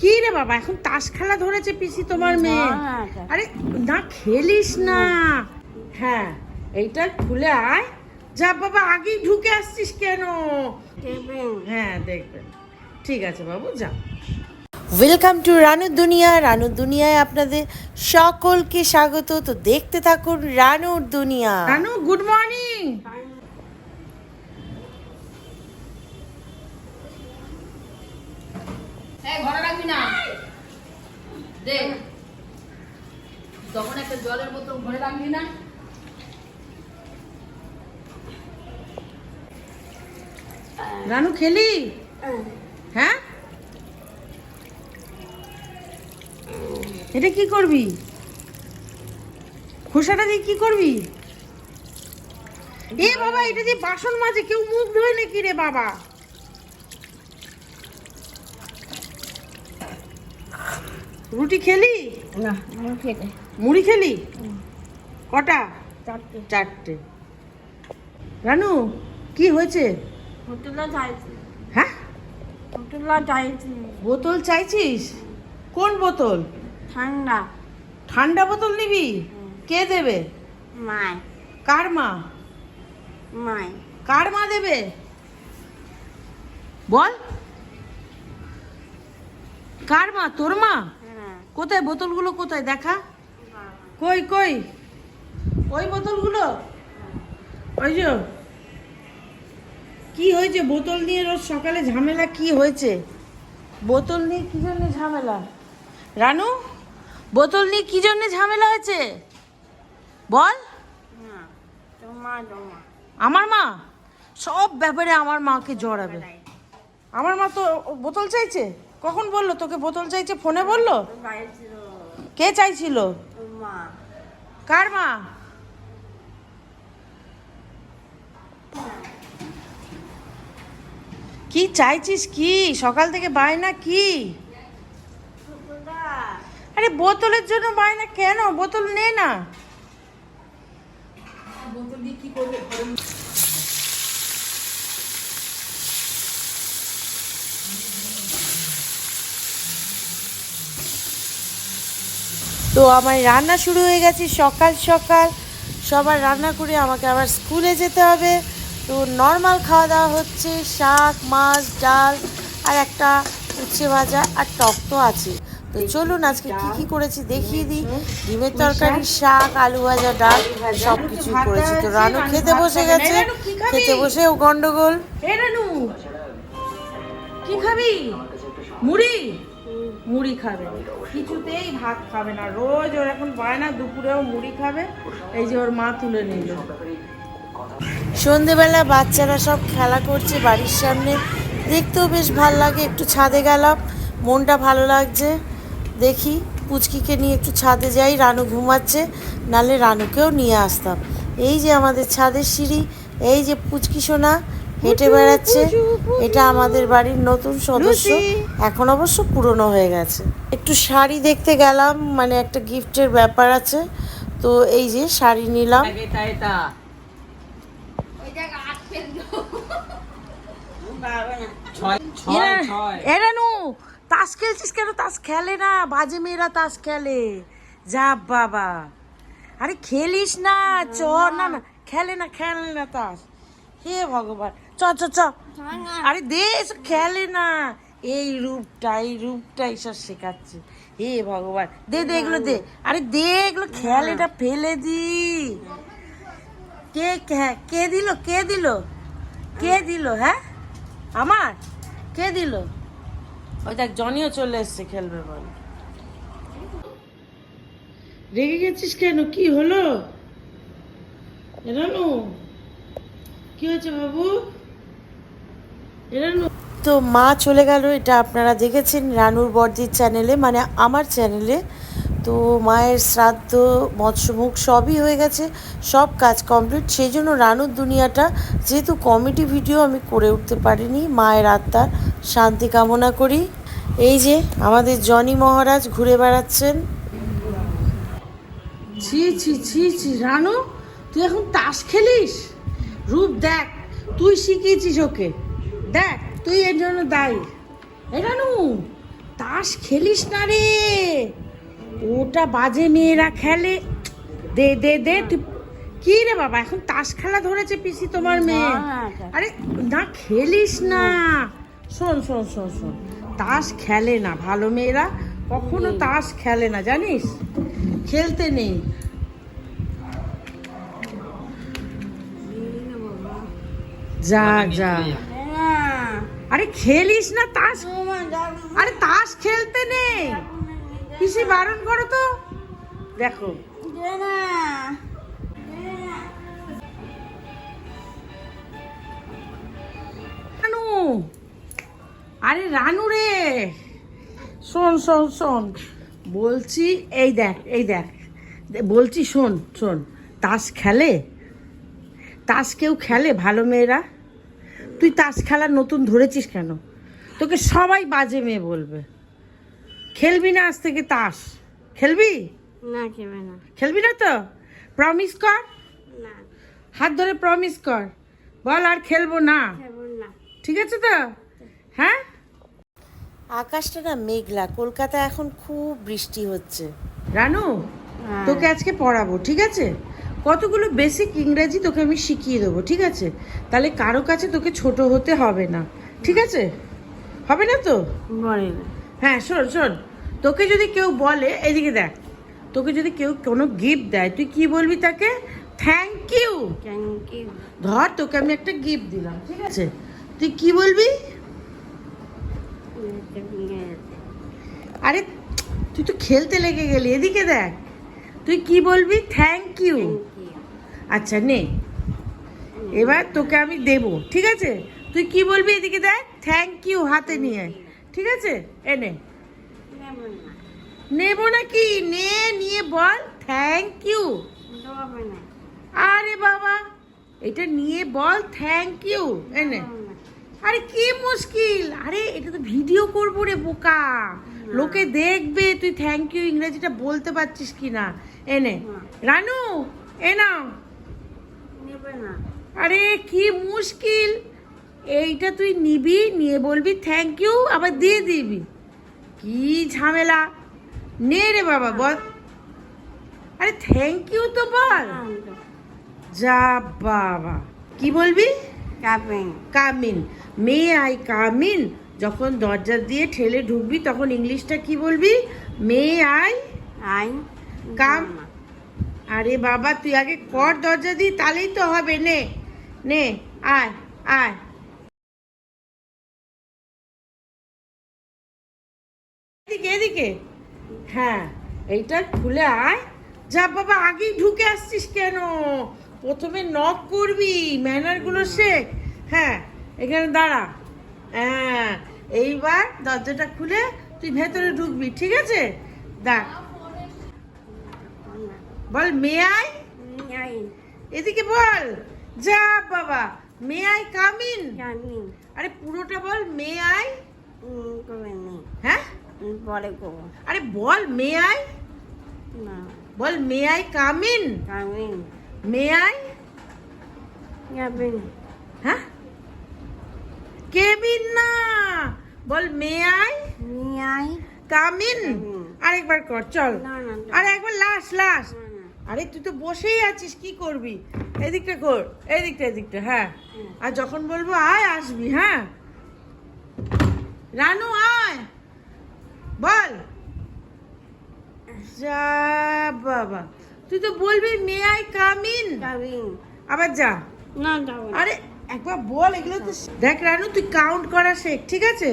কি রে বাবা এখন তাস খেলা ধরেছে পিসি তোমার মেয়ে। না, আরে না খেলিস না। হ্যাঁ এইটা খুলে আয়। যা বাবা আগেই ঢুকে আসছিস কেন? হ্যাঁ দেখবেন ঠিক আছে বাবু যা। ওয়েলকাম টু রানুর দুনিয়া। রানুর দুনিয়ায় আপনাদের সকলকে স্বাগত। তো দেখতে থাকুন রানুর দুনিয়া। রানু গুড মর্নিং এই ঘরে রাখবি না। দে। তখন একটা জলের বোতল ঘরে রাখবি না। রানু খেলি? হ্যাঁ? এটা কি করবি? খোসাটা দিয়ে কি করবি? এ বাবা এটা দিয়ে বাসন মাজে কেউ মুখ ধোয় নাকি রে বাবা? রুটি খেলি? না মুড়ি খেলি? কটা? চারটে। চারটে। রানু কি হয়েছে? হ্যাঁ? বোতল চাইছিস? কোন বোতল? ঠান্ডা। ঠান্ডা বোতল নিবি? কে দেবে? কার মা? কার মা দেবে? বল। কার মা? তোর মা? কোথায়? বোতলগুলো কোথায়? দেখা। কই কই? ওই বোতলগুলো? ওই যে। কি হয়েছে? বোতল নিয়ে রোজ সকালে ঝামেলা কি হয়েছে? বোতল নিয়ে কি জন্য ঝামেলা? রানু বোতল নিয়ে কি জন্য ঝামেলা হয়েছে? বল। আমার মা? সব ব্যাপারে আমার মাকে জড়াবে। আমার মা তো বোতল চাইছে? কখন বলল? তোকে বোতল চাইছে? ফোনে বলল? কে চাইছিল? কার মা? কি চাইছিস কি? সকাল থেকে বায়না কি? আরে বোতলের জন্য বায়না কেন? বোতল নে না। বোতল দিয়ে কি করবে তো আমার রান্না শুরু হয়ে গেছে সকাল সকাল। সবার রান্না করে আমাকে আবার স্কুলে যেতে হবে। তো নর্মাল খাওয়া দাওয়া হচ্ছে, শাক, মাছ, ডাল আর একটা উচ্ছে ভাজা আর টক তো আছে। তো চলুন আজকে কি কি করেছি দেখিয়ে দিই। ডিমের তরকারি, শাক, আলু ভাজা, ডাল সব কিছু করেছি। তো রানু খেতে বসে গেছে। খেতে বসেও গন্ডগোল। কি খাবি? মুড়ি? মুড়ি খাবে। কিছুতেই ভাত খাবে না। রোজ ওর এখন বায়না দুপুরেও মুড়ি খাবে। এই যে ওর মা তুলে নিল। সন্ধেবেলা বাচ্চারা সব খেলা করছে বাড়ির সামনে। দেখতেও বেশ ভালো লাগে, একটু ছাদে গেলাম। মনটা ভালো লাগছে। দেখি পুচকিকে নিয়ে একটু ছাদে যাই, রানু ঘুমাচ্ছে নালে রানুকেও নিয়ে আসতাম। এই যে আমাদের ছাদের সিঁড়ি, এই যে পুচকি সোনা হেঁটে বেড়াচ্ছে। এটা আমাদের বাড়ির নতুন সদস্য। এখন অবশ্য পুরনো হয়ে গেছে। একটু শাড়ি দেখতে গেলাম মানে একটা গিফটের ব্যাপার আছে। তো এই যে শাড়ি নিলাম। তাস খেলছিস কেন? তাস খেলে না। বাজে মেয়েরা তাস খেলে। যা বাবা। আরে খেলিস না চ না না। খেলে না খেলে না তাস। হে ভগবান। চ চ চ। আরে দে এসব খেলে না। এই রূপটা এই রূপটা এইসব শেখাচ্ছে। হে ভগবান। দে দে এগুলো দে। আরে দে এগুলো খেলে না ফেলে দি। কে কে- দিল কে দিল? কে দিল হ্যাঁ? আমার? কে দিল? ওই দেখ জনিও চলে এসছে খেলবে বল। রেগে গেছিস কেন? কি হলো? এরানু কি হয়েছে বাবু? তো মা চলে গেল, এটা আপনারা দেখেছেন রানুর বর্দির চ্যানেলে মানে আমার চ্যানেলে তো মায়ের শ্রাদ্ধ, মৎস্যমুখ সবই হয়ে গেছে, সব কাজ কমপ্লিট সেই জন্য রানুর দুনিয়াটা যেহেতু কমেডি ভিডিও আমি করে উঠতে পারিনি। মায়ের আত্মার শান্তি কামনা করি। এই যে আমাদের জনি মহারাজ ঘুরে বেড়াচ্ছেন। ছি ছি ছি ছি, রানু, তুই এখন তাস খেলিস? রূপ দেখ, তুই শিখিয়েছিস ওকে। দেখ তুই এর জন্য দায়ী। এ রানু তাস খেলিস না রে। ওটা বাজে মেয়েরা খেলে। দে দে দে তুই কি রে বাবা এখন তাস খেলা ধরেছে পিসি তোমার মেয়ে। আরে না খেলিস না। শোন শোন শোন শোন তাস খেলে না ভালো মেয়েরা কখনো তাস খেলে না জানিস? খেলতে নেই। যা যা আরে খেলিস না তাস আরে তাস খেলতে নেই। পিসি বারণ করো তো। দেখো। রানু। আরে রানু রে। শোন শোন শোন। বলছি এই দেখ এই দেখ। বলছি শোন শোন। তাস খেলে? তাস কেউ খেলে ভালো মেয়েরা? তুই তাস খেলার নতুন ধরেছিস কেন? তোকে সবাই বাজে মেয়ে বলবে। খেলবি না আজ থেকে তাস। খেলবি? না খেলবি না। তো? প্রমিস কর? না। হাত ধরে প্রমিস কর। বল আর খেলব না। ঠিক আছে তো? হ্যাঁ? আকাশটা না মেঘলা কলকাতা এখন খুব বৃষ্টি হচ্ছে। রানু হ্যাঁ। তোকে আজকে পড়াবো ঠিক আছে? কতগুলো বেসিক ইংরেজি তোকে আমি শিখিয়ে দেবো ঠিক আছে? তাহলে কারও কাছে তোকে ছোট হতে হবে না ঠিক আছে? হবে না তো? হ্যাঁ শোন শোন তোকে যদি কেউ বলে এদিকে দেখ তোকে যদি কেউ কোনো গিফট দেয় তুই কি বলবি তাকে? থ্যাংক ইউ থ্যাংক ইউ ধর তোকে আমি একটা গিফট দিলাম ঠিক আছে? তুই কি বলবি? আরে তুই তো খেলতে লেগে গেলি এদিকে দেখ তুই কি বলবি? থ্যাংক ইউ আচ্ছা নে। এবার তোকে আমি দেব, ঠিক আছে? তুই কি বলবি এদিকে দেখ? থ্যাংক ইউ হাতে নিয়ে। ঠিক আছে? এনে নেব না নাকি নে, নিয়ে বল। থ্যাংক ইউ আরে বাবা, এটা নিয়ে বল। থ্যাংক ইউ এনে আরে, কি মুশকিল। আরে, এটা তো ভিডিও করব রে বোকা। লোকে দেখবে তুই থ্যাংক ইউ ইংরেজিটা বলতে পারছিস কি না। এনে রানু, এ নাও। আরে কি মুশকিল। এইটা তুই নিবি নিয়ে বলবি থ্যাংক ইউ আবার দিয়ে দিবি। কি ঝামেলা। নে রে বাবা বল। আরে থ্যাংক ইউ তো বল। যা বাবা। কি বলবি? Cupping come in. May I come in. যখন দরজা দিয়ে ঠেলে ঢুকবি তখন ইংলিশটা কি বলবি? মে আই আই কাম আরে বাবা, তুই আগে কর দরজা দি তাহলেই তো হবে। নে নে, আয় আয়। এদিকে এদিকে। হ্যাঁ এইটা খুলে আয়। যা বাবা, আগেই ঢুকে আসছিস কেন? প্রথমে নক করবি ম্যানারগুলো শেখ। হ্যাঁ এখানে দাঁড়া। হ্যাঁ এইবার দরজাটা খুলে তুই ভেতরে ঢুকবি, ঠিক আছে? দেখ। বল মে আই আই এদিকে বল। যা বাবা মে আই কামিন। আরে পুরোটা বল মে আই করবে হ্যাঁ? পরে করব। আরে বল মে আই না। বল may I come in. Coming may I হ্যাঁ? কেবিন না। বল মে আই নি আই কামিন। আরেকবার কর চল। না একবার লাস্ট লাস্ট। আরে তুই তো বসেই আছিস কি করবি? এদিকটা কর এদিকটা এদিকটা হ্যাঁ। আর যখন বলব আয় আসবি হ্যাঁ? রানু আয়। বল। যা বাবা। তুই তো বলবি মে আই কামিন কামিং আবার যা। না আরে একবার বল এগুলো তো দেখ রানু তুই কাউন্ট করা শেখ ঠিক আছে?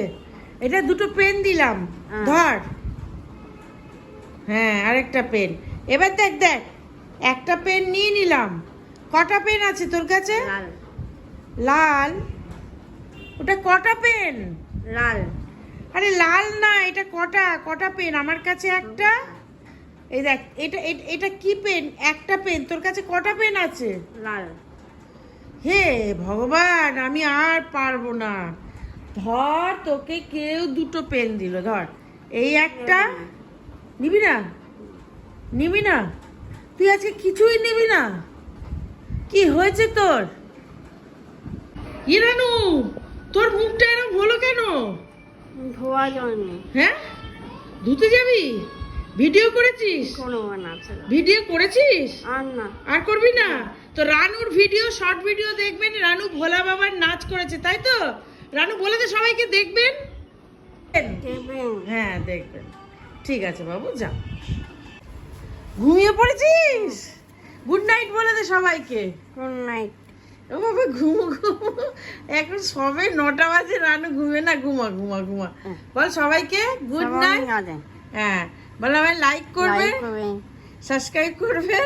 এটা দুটো পেন দিলাম। হ্যাঁ। ধর। হ্যাঁ আরেকটা পেন এবার দেখ দেখ একটা পেন নিয়ে নিলাম। কটা পেন আছে তোর কাছে? লাল। ওটা কটা পেন লাল। আরে লাল না এটা কটা? কটা পেন আমার কাছে একটা? এই দেখ এটা এটা কি পেন একটা পেন তোর কাছে কটা পেন আছে? লাল। হে ভগবান আমি আর পারব না। ধর তোকে কেউ দুটো পেন দিল ধর। এই একটা? নিবি না? নিবি না? তুই আজকে কিছুই নিবি না। কি হয়েছে তোর? ইরানু তোর মুখটা এরকম হলো কেন? ধোয়া জন্য হ্যাঁ? ধুতে যাবি? ভিডিও করেছিস? কোনো বানাচ্ছে না। ভিডিও করেছিস? আর না। আর করবি না? তো রানুর ভিডিও শর্ট ভিডিও দেখবেন রানু ভোলা বাবার নাচ করেছে তাই তো? রানু বলে দে সবাইকে দেখবেন। হ্যাঁ দেখবেন। ঠিক আছে বাবু যা। ঘুমিয়ে পড়েছিস? গুড নাইট বলে দে সবাইকে। গুড নাইট ও বাবা ঘুমো ঘুমো। এখন সবে নটা বাজে রানু ঘুমে না ঘুমা ঘুমা ঘুমা। বল সবাইকে গুড নাইট হ্যাঁ বল আমায় লাইক করবে। সাবস্ক্রাইব করবে।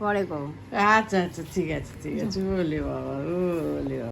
পরে করব। আচ্ছা আচ্ছা ঠিক আছে ঠিক আছে। বলে বাবা ও বলে বাবা।